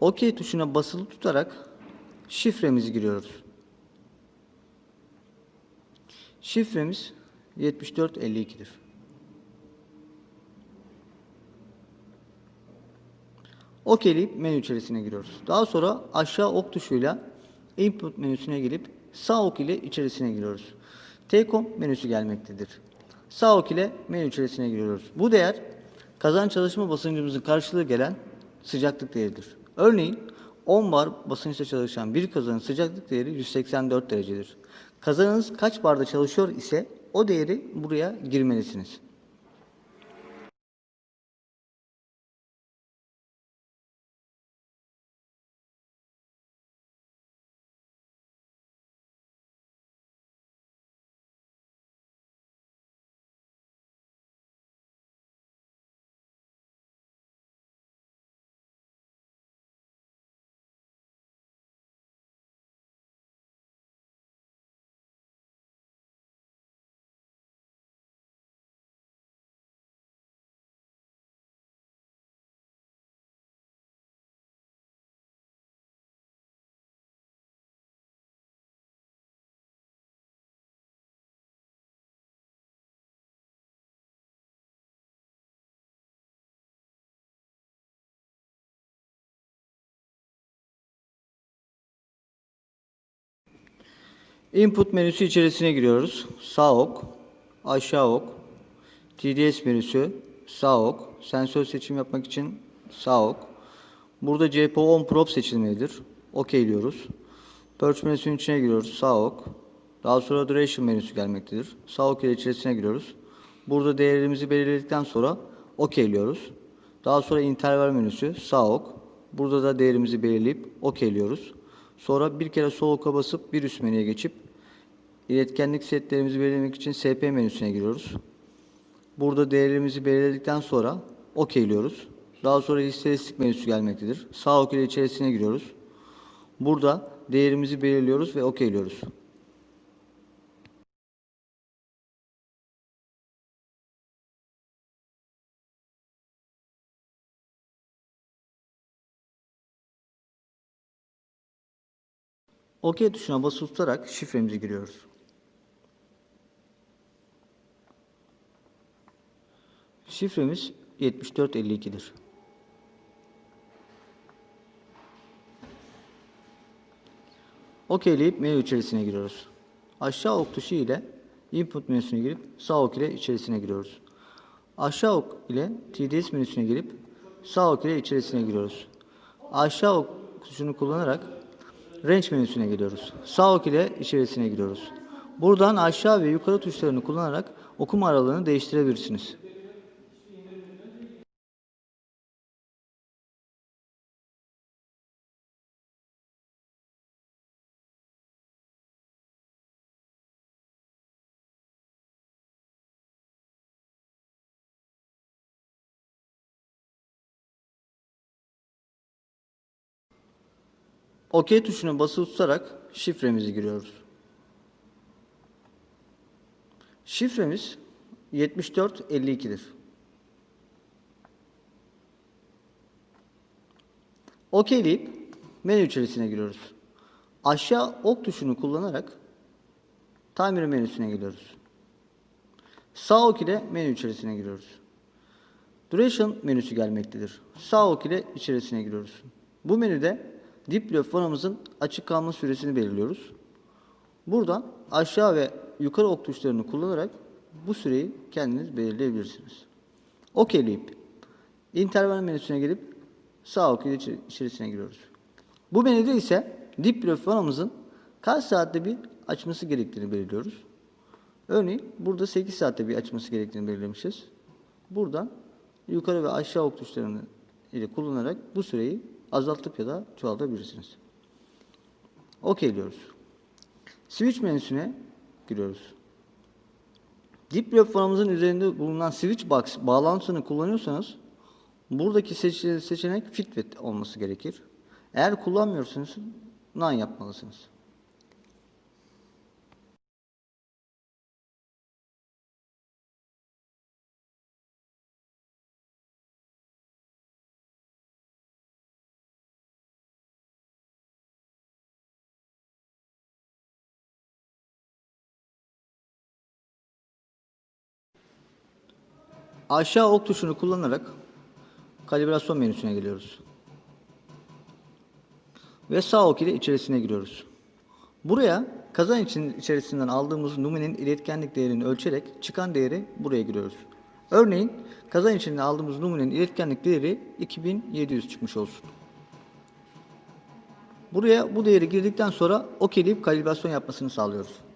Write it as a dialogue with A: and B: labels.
A: OK tuşuna basılı tutarak şifremizi giriyoruz. Şifremiz 7452'dir. OK'leyip menü içerisine giriyoruz. Daha sonra aşağı ok tuşuyla input menüsüne gelip sağ ok ile içerisine giriyoruz. T-Com menüsü gelmektedir. Sağ ok ile menü içerisine giriyoruz. Bu değer kazan çalışma basıncımızın karşılığı gelen sıcaklık değeridir. Örneğin 10 bar basınçta çalışan bir kazanın sıcaklık değeri 184 derecedir. Kazanınız kaç barda çalışıyor ise o değeri buraya girmelisiniz. Input menüsü içerisine giriyoruz. Sağ ok, aşağı ok, TDS menüsü, sağ ok, sensör seçim yapmak için sağ ok. Burada CPO on prop seçilmelidir. Okeyliyoruz. Purge menüsünün içine giriyoruz. Sağ ok. Daha sonra duration menüsü gelmektedir. Sağ ok ile içerisine giriyoruz. Burada değerlerimizi belirledikten sonra okeyliyoruz. Daha sonra interval menüsü sağ ok. Burada da değerimizi belirleyip okeyliyoruz. Sonra bir kere sol oka basıp bir üst menüye geçip iletkenlik setlerimizi belirlemek için SP menüsüne giriyoruz. Burada değerlerimizi belirledikten sonra okeyliyoruz. Daha sonra istatistik menüsü gelmektedir. Sağ ok ile içerisine giriyoruz. Burada değerimizi belirliyoruz ve okeyliyoruz. OK tuşuna basılı tutarak şifremizi giriyoruz. Şifremiz 7452'dir. OK'leyip menü içerisine giriyoruz. Aşağı ok tuşu ile input menüsüne girip sağ ok ile içerisine giriyoruz. Aşağı ok ile TDS menüsüne girip sağ ok ile içerisine giriyoruz. Aşağı ok tuşunu kullanarak range menüsüne geliyoruz. Sağ ok ile içerisine giriyoruz. Buradan aşağı ve yukarı tuşlarını kullanarak okuma aralığını değiştirebilirsiniz. OK tuşuna basılı tutarak şifremizi giriyoruz. Şifremiz 7452'dir. OK'leyip menü içerisine giriyoruz. Aşağı ok tuşunu kullanarak tamir menüsüne giriyoruz. Sağ ok ile menü içerisine giriyoruz. Duration menüsü gelmektedir. Sağ ok ile içerisine giriyoruz. Bu menüde dip blok fonamızın açık kalma süresini belirliyoruz. Buradan aşağı ve yukarı ok tuşlarını kullanarak bu süreyi kendiniz belirleyebilirsiniz. Okeyleyip interval menüsüne gelip sağ ok ile içerisine giriyoruz. Bu menüde ise dip blok fonamızın kaç saatte bir açması gerektiğini belirliyoruz. Örneğin burada 8 saatte bir açması gerektiğini belirlemişiz. Buradan yukarı ve aşağı ok tuşlarını ile kullanarak bu süreyi azaltıp ya da çoğaltabilirsiniz. OK diyoruz. Switch menüsüne giriyoruz. Deep Web fonumuzun üzerinde bulunan Switch Box bağlantısını kullanıyorsanız buradaki seçe seçenek Fitbit olması gerekir. Eğer kullanmıyorsanız None yapmalısınız. Aşağı ok tuşunu kullanarak kalibrasyon menüsüne geliyoruz. Ve sağ ok ile içerisine giriyoruz. Buraya kazan için içerisinden aldığımız numunenin iletkenlik değerini ölçerek çıkan değeri buraya giriyoruz. Örneğin kazan içinde aldığımız numunenin iletkenlik değeri 2700 çıkmış olsun. Buraya bu değeri girdikten sonra OK deyip kalibrasyon yapmasını sağlıyoruz.